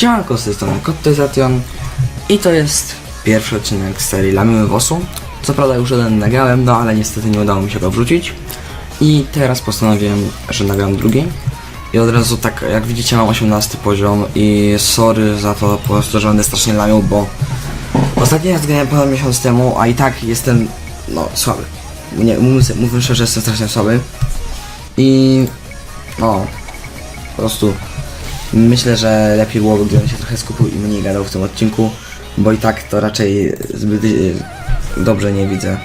Siemanko, z tej strony Kottezation i to jest pierwszy odcinek z serii Lamimy Wosu. Co prawda już jeden nagrałem, no ale niestety nie udało mi się go wrzucić. I teraz postanowiłem, że nagram drugi. I od razu tak, jak widzicie mam 18 poziom i sorry za to po prostu, że będę strasznie lamił, bo ostatni raz grałem ponad miesiąc temu, a i tak jestem, no, słaby. Nie, mówiąc, mówiąc szczerze, jestem strasznie słaby. I, no, po prostu Myślę, że lepiej byłoby, gdybym się trochę skupił i mniej gadał w tym odcinku, bo i tak to raczej zbyt y, dobrze nie widzę.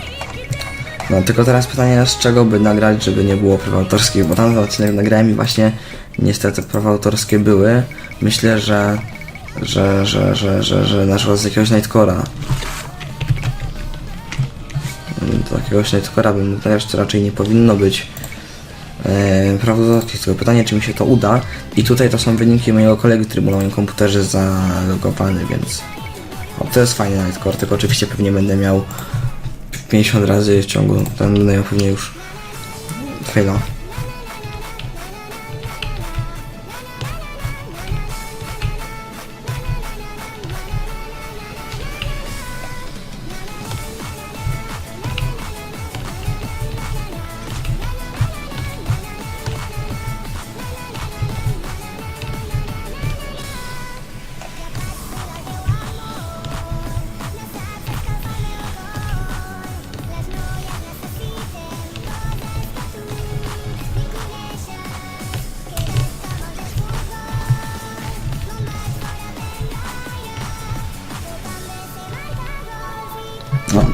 No, tylko teraz pytanie, z czego by nagrać, żeby nie było praw autorskich, bo tamten odcinek nagrałem i właśnie niestety prawa autorskie były. Myślę, że że, że, że, że, że na z jakiegoś Nightcora do jakiegoś Nightcora bym mógł nagrać, to raczej nie powinno być e, prawdopodobnie tylko pytanie, czy mi się to uda. I tutaj to są wyniki mojego kolegi, który był na moim komputerze zalogowany, więc o, to jest fajny Nightcore, tylko oczywiście pewnie będę miał 50 razy w ciągu, tam będę miał pewnie już faila.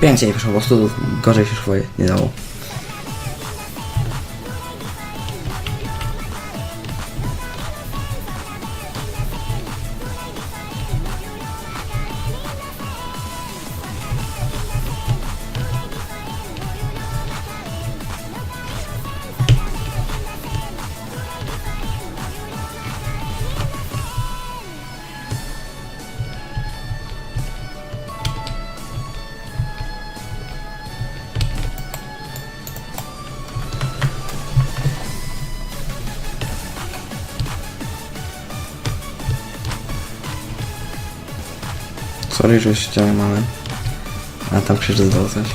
Pięknie nie wyszło, po prostu gorzej się szło nie dało. Sorry, że ścianę mamy. A tam krzyczy zdało coś.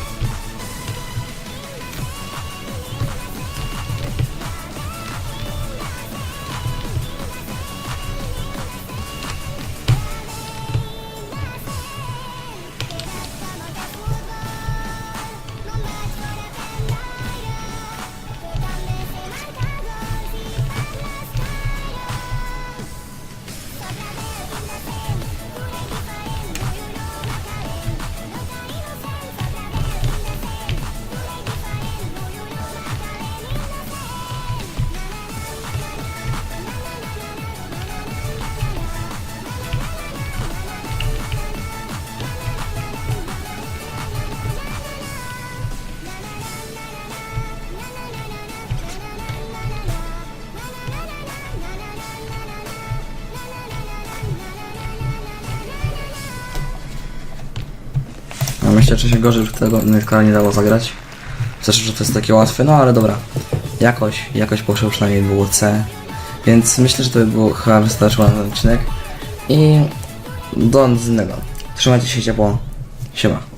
No myślę, że się gorzej w tego nie dało zagrać. Zresztą, że to jest takie łatwe, no ale dobra. Jakoś, jakoś poszło przynajmniej było C. Więc myślę, że to by było chyba wystarczyło na ten odcinek. I do innego. Trzymajcie się ciepło. Siema.